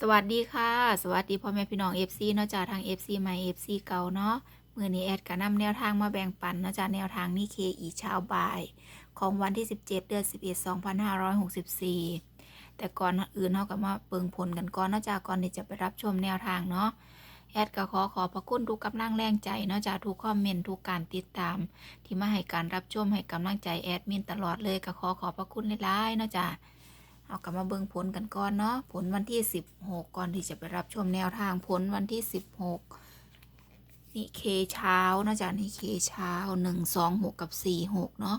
สวัสดีค่ะ สวัสดีพ่อแม่พี่น้อง FC เนาะจ้าทาง FC ใหม่ FC เก่าเนาะมือนี้แอดก็นำแนวทางมาแบ่งปันเนาะจ้าแนวทางนี่เคอีเช้าบ่าย ของวันที่ 17 เดือน11 2564 แต่ก่อนอื่นเราก็มาเปิงผลกันก่อนเนาะจ้าก่อนที่จะไปรับชมแนวทางเนาะแอดก็ขอขอบพระคุณทุกกำลังแรงใจเนาะจ้าทุกคอมเมนต์ทุกการติดตาม ที่มาให้การรับชมให้กำลังใจแอดมินตลอดเลยก็ขอขอบพระคุณหลายๆเนาะจ้า เอากลับมาเบิ่งผลกันก่อนเนาะผลวันที่ 16 ก่อนที่จะไปรับชมแนวทางผลวันที่ 16 นี่เคเช้านะจ๊ะนี่เคเช้า 126 กับ 46 เนาะ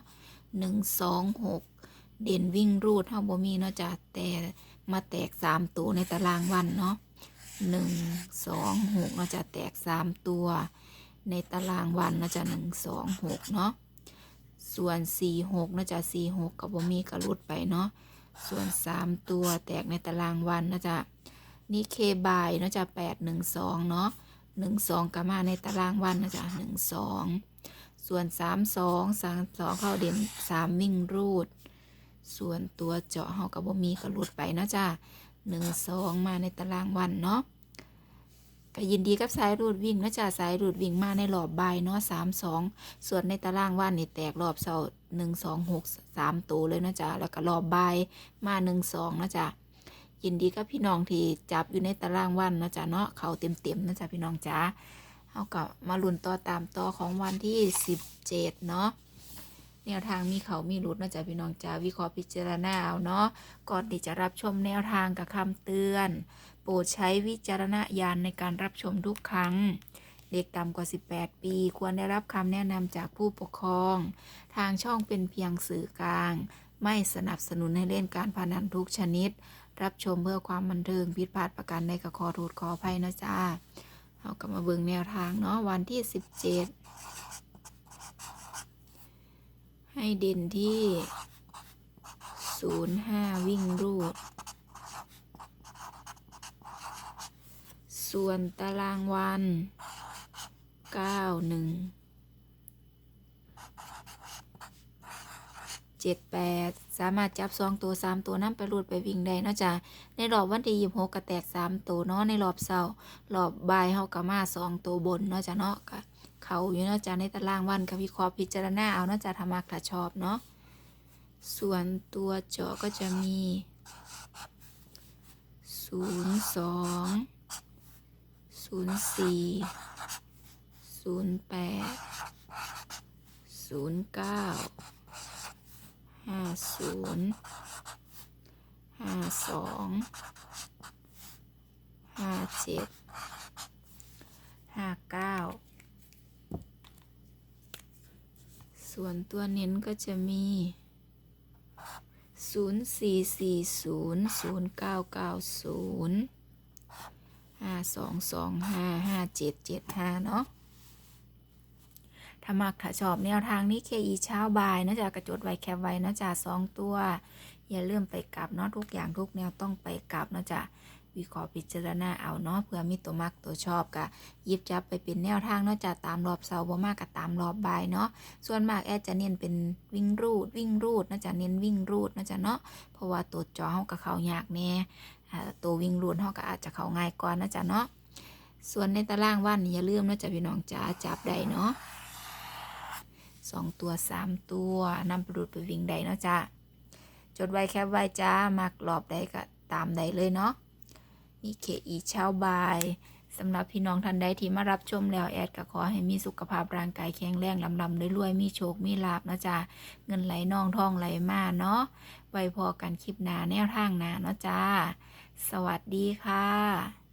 126 เด่นวิ่งรูดเท่าบ่มีเนาะจ๊ะแต่มาแตก 3 ตัวในตารางวันเนาะ126เนาะจ๊ะแตก 3 ตัว ในตารางวันเนาะจ๊ะ126 เนาะส่วน 46เนาะจ๊ะ46 กับบ่มีกระลุดไปเนาะ ส่วน 3 ตัวแตกในตารางวันนะจ๊ะนี่เคบายนะจ๊ะแปดหนึ่งสองเนาะหนึ่งสองก็มาในตารางวันนะจ๊ะหนึ่งสองส่วนสามสองสามสองเข้าเด่นสามวิ่งรูด ส่วนตัวเจาะเฮากับบ่มีก็หลุดไปนะจ๊ะหนึ่งสองมาในตารางวันเนาะ ก็ยินดีกับสายรูดวิ่งนะจ๊ะสายรูดวิ่งมาในรอบใบเนาะสามสองส่วนในตารางวันนี่แตกรอบเสาหนึ่งสองหกสามตัวเลยนะจ๊ะแล้วก็รอบใบมาหนึ่งสองนะจ๊ะยินดีกับพี่น้องที่จับอยู่ในตารางวันนะจ๊ะเนาะเขาเต็มเต็มๆนะจ๊ะพี่น้องจ๋าเอากับมาลุ้นต่อตามต่อของวันที่สิบเจ็ดเนาะ แนวทางมีเขามีรุดนะจ๊ะพี่น้องจ๋าวิเคราะห์พิจารณาเอาเนาะก่อนที่จะรับชมแนวทางกับคำเตือน โปรดใช้วิจารณญาณในการรับชมทุกครั้ง เด็กต่ำกว่า 18 ปี ควรได้รับคำแนะนำจากผู้ปกครอง ทางช่องเป็นเพียงสื่อกลาง ไม่สนับสนุนให้เล่นการพนันทุกชนิด รับชมเพื่อความบันเทิงผิดพลาดประการใดก็ขอโทษขออภัยนะจ๊ะเอากลับมาเบิ่งแนวทางเนาะวันที่ 17 ให้เด่นที่05วิ่งรูด ส่วนตารางวันเก้าหนึ่งเจ็ดแปดสามารถจับสองตัวสามตัวนั่นไปรูดไปวิ่งได้เนาะจ้ะในรอบวันที่ยี่หกก็แตกสามตัวเนาะในรอบเสาร์รอบบ่ายเฮาก็มาสองตัวบนเนาะจ้ะเนาะก็ เขาอยู่เนาะจ้ะในตารางวันกับวิเคราะห์พิจารณาเอาเนาะจ้ะถ้ามักถ้าชอบเนาะส่วนตัวเจาะก็จะมีศูนย์สองศูนย์สี่ศูนย์แปดศูนย์เก้าห้าศูนย์ห้าสองห้าเจ็ดห้าเก้า ส่วนตัวเน้นก็จะมีศูนย์สี่สี่ศูนย์ศูนย์เก้าเก้าศูนย์ห้าสองสองห้าห้าเจ็ดเจ็ดห้าเนาะถ้ามักถ้าชอบแนวทางนี้เคอีเช้าบ่ายนะจ๊ะกระจดไว้แคปไว้นะจ๊ะสองตัว อย่าลืมไปกลับเนาะทุกอย่างทุกแนวต้องไปกลับนะจ๊ะ วิเคราะห์พิจารณาเอาเนาะเพื่อมีตัวมักตัวชอบกะหยิบจับไปเป็นแนวทางเนาะจะตามรอบเสาบ่มากกับตามรอบบ่ายเนาะส่วนมากแอดจะเน้นเป็นวิ่งรูดวิ่งรูดนะจ๊ะเน้นวิ่งรูดนะจ๊ะเนาะเพราะว่าตัวจอเฮากับเขายากแน่ตัววิ่งรูดเฮาก็อาจจะเขาง่ายกว่านะจ๊ะเนาะส่วนในตารางวันนี่อย่าลืมนะจ๊ะพี่น้องจ๋าจับได้เนาะสองตัวสามตัวนำไปดูดไปวิ่งได้เนาะจ้าจดไว้แคปไว้จ้ามักรอบใดก็ตามใดเลยเนาะ นี่เคอีเช้าบายสำหรับพี่น้องท่านใดที่มารับชมแล้วแอดก็ขอให้มีสุขภาพร่างกายแข็งแรงลำลำรวยๆมีโชค มีลาบนะจ๊ะ เงินไหลนองทองไหลมาเนาะไว้พอกันคลิปหน้าแนวทางหน้าเนาะจ้า สวัสดีค่ะ